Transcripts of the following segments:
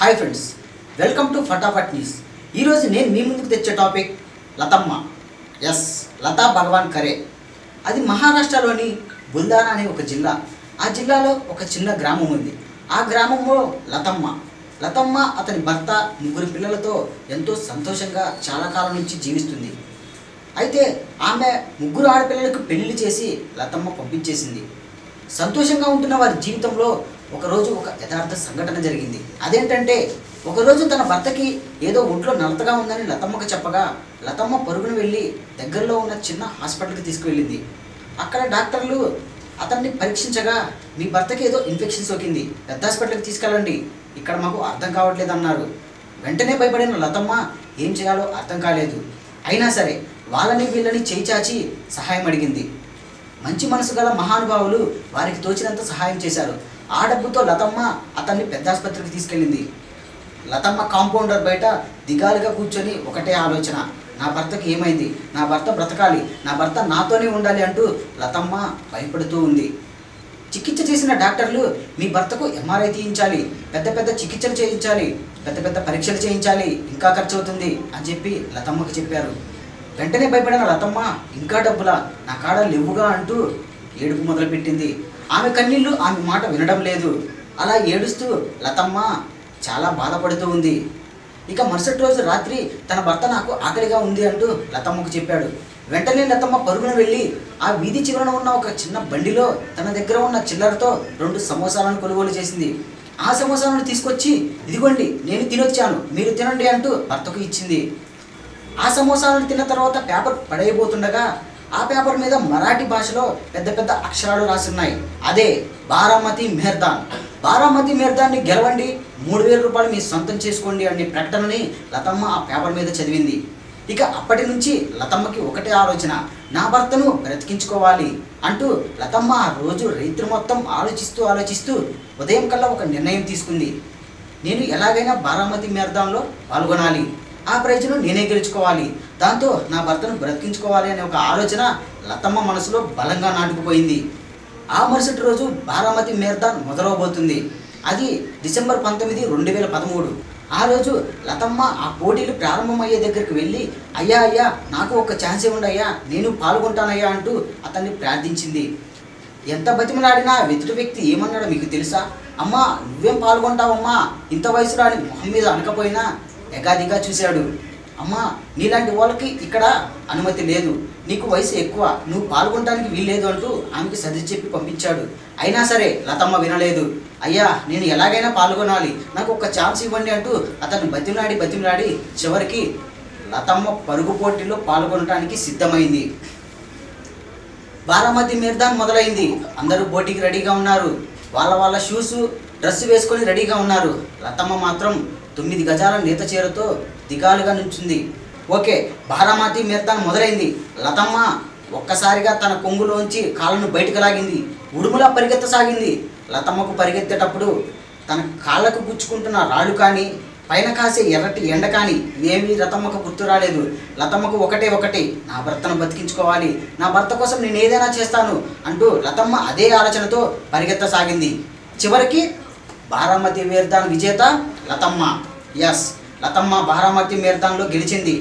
Hi friends welcome to Fatafat news. ఈరోజు నేను మీ ముందుకు తెచ్చే టాపిక్ లతమ్మ. ఎస్ లతా భగవాన్ కరే అది మహారాష్ట్రలోని బుల్దానా అనే ఒక జిల్లా. ఆ జిల్లాలో ఒక చిన్న గ్రామం ఉంది. ఆ గ్రామంలో లతమ్మ. లతమ్మ అతని భర్త ముగ్గురు పిల్లలతో ఎంతో సంతోషంగా చాలా కాలం నుంచి జీవిస్తుంది. అయితే ఆమె ముగ్గురు ఆడపిల్లలకు పెళ్ళి చేసి లతమ్మ పంపించేసింది. సంతోషంగా ఉంటున్న వారి జీవితంలో ఒకరోజు ఒక యథార్థ సంఘటన జరిగింది. అదేంటంటే ఒకరోజు తన భర్తకి ఏదో ఒంట్లో నలతగా ఉందని లతమ్మకు చెప్పగా లతమ్మ పరుగును వెళ్ళి దగ్గరలో ఉన్న చిన్న హాస్పిటల్కి తీసుకువెళ్ళింది. అక్కడ డాక్టర్లు అతన్ని పరీక్షించగా మీ భర్తకి ఏదో ఇన్ఫెక్షన్ సోకింది పెద్ద హాస్పిటల్కి తీసుకెళ్ళండి ఇక్కడ మాకు అర్థం కావట్లేదు అన్నారు వెంటనే భయపడిన లతమ్మ ఏం చేయాలో అర్థం కాలేదు. అయినా సరే వాళ్ళని వీళ్ళని చేయిచాచి సహాయం అడిగింది. మంచి మనసు గల మహానుభావులు వారికి తోచినంత సహాయం చేశారు. ఆ డబ్బుతో లతమ్మ అతన్ని పెద్ద ఆసుపత్రికి తీసుకెళ్ళింది. లతమ్మ కాంపౌండర్ బయట దిగాలుగా కూర్చొని ఒకటే ఆలోచన. నా భర్తకి ఏమైంది? నా భర్త బ్రతకాలి. నా భర్త నాతోనే ఉండాలి అంటూ లతమ్మ భయపడుతూ ఉంది. చికిత్స చేసిన డాక్టర్లు మీ భర్తకు ఎంఆర్ఐ తీయించాలి పెద్ద పెద్ద చికిత్సలు చేయించాలి పెద్ద పెద్ద పరీక్షలు చేయించాలి ఇంకా ఖర్చు అవుతుంది అని చెప్పి లతమ్మకి చెప్పారు. వెంటనే భయపడిన లతమ్మ ఇంకా డబ్బులా? నా కాడ లేవుగా అంటూ ఏడుపు మొదలుపెట్టింది. ఆమె కన్నీళ్ళు ఆమె మాట వినడం లేదు. అలా ఏడుస్తూ లతమ్మ చాలా బాధపడుతూ ఉంది. ఇక మరుసటి రోజు రాత్రి తన భర్త నాకు ఆకలిగా ఉంది అంటూ లతమ్మకు చెప్పాడు. వెంటనే లతమ్మ పరుగున వెళ్ళి ఆ వీధి చివరన ఉన్న ఒక చిన్న బండిలో తన దగ్గర ఉన్న చిల్లరతో రెండు సమోసాలను కొనుగోలు చేసింది. ఆ సమోసాలను తీసుకొచ్చి ఇదిగోండి నేను తినొచ్చాను మీరు తినండి అంటూ భర్తకు ఇచ్చింది. ఆ సమోసాలను తిన్న తర్వాత పేపర్ పడైపోతుండగా ఆ పేపర్ మీద మరాఠీ భాషలో పెద్ద పెద్ద అక్షరాలు రాసున్నాయి. అదే బారామతి మెహర్దాన్. బారామతి మెహర్దాన్ని గెలవండి మూడు వేల రూపాయలు మీ సొంతం చేసుకోండి అనే ప్రకటనని లతమ్మ ఆ పేపర్ మీద చదివింది. ఇక అప్పటి నుంచి లతమ్మకి ఒకటే ఆలోచన నా భర్తను బ్రతికించుకోవాలి అంటూ లతమ్మ ఆ రోజు రైతు మొత్తం ఆలోచిస్తూ ఆలోచిస్తూ ఉదయం కల్లా ఒక నిర్ణయం తీసుకుంది. నేను ఎలాగైనా బారామతి మ్యారథాన్లో పాల్గొనాలి. ఆ ప్రైజ్ను నేనే గెలుచుకోవాలి. దాంతో నా భర్తను బ్రతికించుకోవాలి అనే ఒక ఆలోచన లతమ్మ మనసులో బలంగా నాటుకుపోయింది. ఆ మరుసటి రోజు బారామతి మేర్దాన్ మొదలవబోతుంది. అది డిసెంబర్ పంతొమ్మిది రెండు వేల పదమూడు. ఆ రోజు లతమ్మ ఆ పోటీలు ప్రారంభమయ్యే దగ్గరికి వెళ్ళి అయ్యా అయ్యా నాకు ఒక ఛాన్స్ ఇవ్వండి అయ్యా నేను పాల్గొంటానయ్యా అంటూ అతన్ని ప్రార్థించింది. ఎంత బతిమలాడినా వెతుటి వ్యక్తి ఏమన్నాడో మీకు తెలుసా? అమ్మా నువ్వేం పాల్గొంటావమ్మా? ఇంత వయసులో అని మొహం మీద అనకపోయినా ఎగాదిగా చూశాడు. అమ్మా నీలాంటి వాళ్ళకి ఇక్కడ అనుమతి లేదు. నీకు వయసు ఎక్కువ నువ్వు పాల్గొనడానికి వీల్లేదు అంటూ ఆమెకి సర్ది చెప్పి పంపించాడు. అయినా సరే లతమ్మ వినలేదు. అయ్యా నేను ఎలాగైనా పాల్గొనాలి. నాకు ఒక ఛాన్స్ ఇవ్వండి అంటూ అతను బతిమలాడి బతిమలాడి చివరికి లతమ్మ పరుగు పోటీలో పాల్గొనడానికి సిద్ధమైంది. బారామతి మీర్దాన్ మొదలైంది. అందరూ పోటీకి రెడీగా ఉన్నారు. వాళ్ళ వాళ్ళ షూస్ డ్రెస్ వేసుకొని రెడీగా ఉన్నారు. లతమ్మ మాత్రం తొమ్మిది గజాల నేత చీరతో దిగాలుగా నుంచింది. ఓకే బారామతి మీర్దాన్ మొదలైంది. లతమ్మ ఒక్కసారిగా తన కొంగులోంచి కాళ్ళను బయటకు లాగింది. ఉడుములా పరిగెత్తసాగింది లతమ్మకు పరిగెత్తేటప్పుడు తన కాళ్ళకు గుచ్చుకుంటున్న రాళ్ళు కానీ పైన కాసే ఎర్రటి ఎండ కానీ ఏమీ లతమ్మకు గుర్తు రాలేదు. లతమ్మకు ఒకటే ఒకటి నా భర్తను బతికించుకోవాలి. నా భర్త కోసం నేను ఏదైనా చేస్తాను అంటూ లతమ్మ అదే ఆలోచనతో పరిగెత్తసాగింది చివరికి బారామతి మేర్దాన్ విజేత లతమ్మ. ఎస్ లతమ్మ బారామతి మేర్దాన్లో గెలిచింది.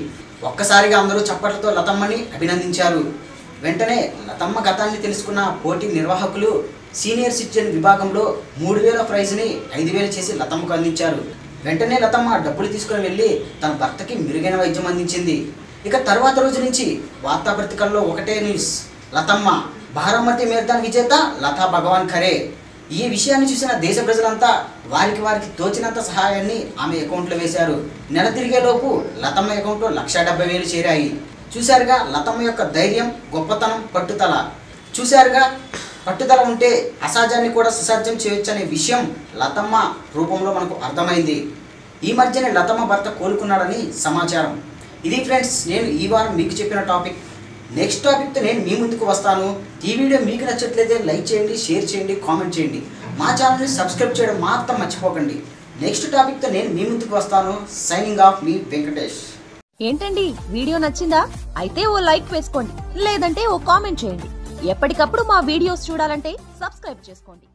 ఒక్కసారిగా అందరూ చప్పట్లతో లతమ్మని అభినందించారు. వెంటనే లతమ్మ గతాన్ని తెలుసుకున్న పోటీ నిర్వాహకులు సీనియర్ సిటిజన్ విభాగంలో మూడు వేల ప్రైజ్ని ఐదు వేలు చేసి లతమ్మకు అందించారు. వెంటనే లతమ్మ డబ్బులు తీసుకుని వెళ్ళి తన భర్తకి మెరుగైన వైద్యం అందించింది. ఇక తర్వాత రోజు నుంచి వార్తాపత్రికల్లో ఒకటే న్యూస్. లతమ్మ భారమతి మేర్దాన్ విజేత లతా భగవాన్ ఖరే. ఈ విషయాన్ని చూసిన దేశ ప్రజలంతా వారికి వారికి తోచినంత సహాయాన్ని ఆమె అకౌంట్లో వేశారు. నెల తిరిగేలోపు లతమ్మ అకౌంట్లో లక్ష డెబ్బై వేలు చేరాయి. చూశారుగా లతమ్మ యొక్క ధైర్యం గొప్పతనం పట్టుదల. చూశారుగా పట్టుదల ఉంటే అసాధ్యాన్ని కూడా సుసాధ్యం చేయొచ్చనే విషయం లతమ్మ రూపంలో మనకు అర్థమైంది. ఈ మధ్యనే లతమ్మ భర్త కోలుకున్నాడని సమాచారం. ఇది ఫ్రెండ్స్ నేను ఈ వారం మీకు చెప్పిన టాపిక్. నెక్స్ట్ టాపిక్తో నేను మీ ముందుకు వస్తాను. ఈ వీడియో మీకు నచ్చట్లయితే లైక్ చేయండి షేర్ చేయండి కామెంట్ చేయండి. మా ఛానల్ని సబ్స్క్రైబ్ చేయడం మాత్రం మర్చిపోకండి. నెక్స్ట్ టాపిక్తో నేను మీ ముందుకు వస్తాను. సైనింగ్ ఆఫ్ మీ వెంకటేష్. ఏంటండి? వీడియో నచ్చిందా? అయితే ఓ లైక్ వేసుకోండి. లేదంటే ఓ కామెంట్ చేయండి. ఎప్పటికప్పుడు మా వీడియోస్ చూడాలంటే సబ్స్క్రైబ్ చేసుకోండి.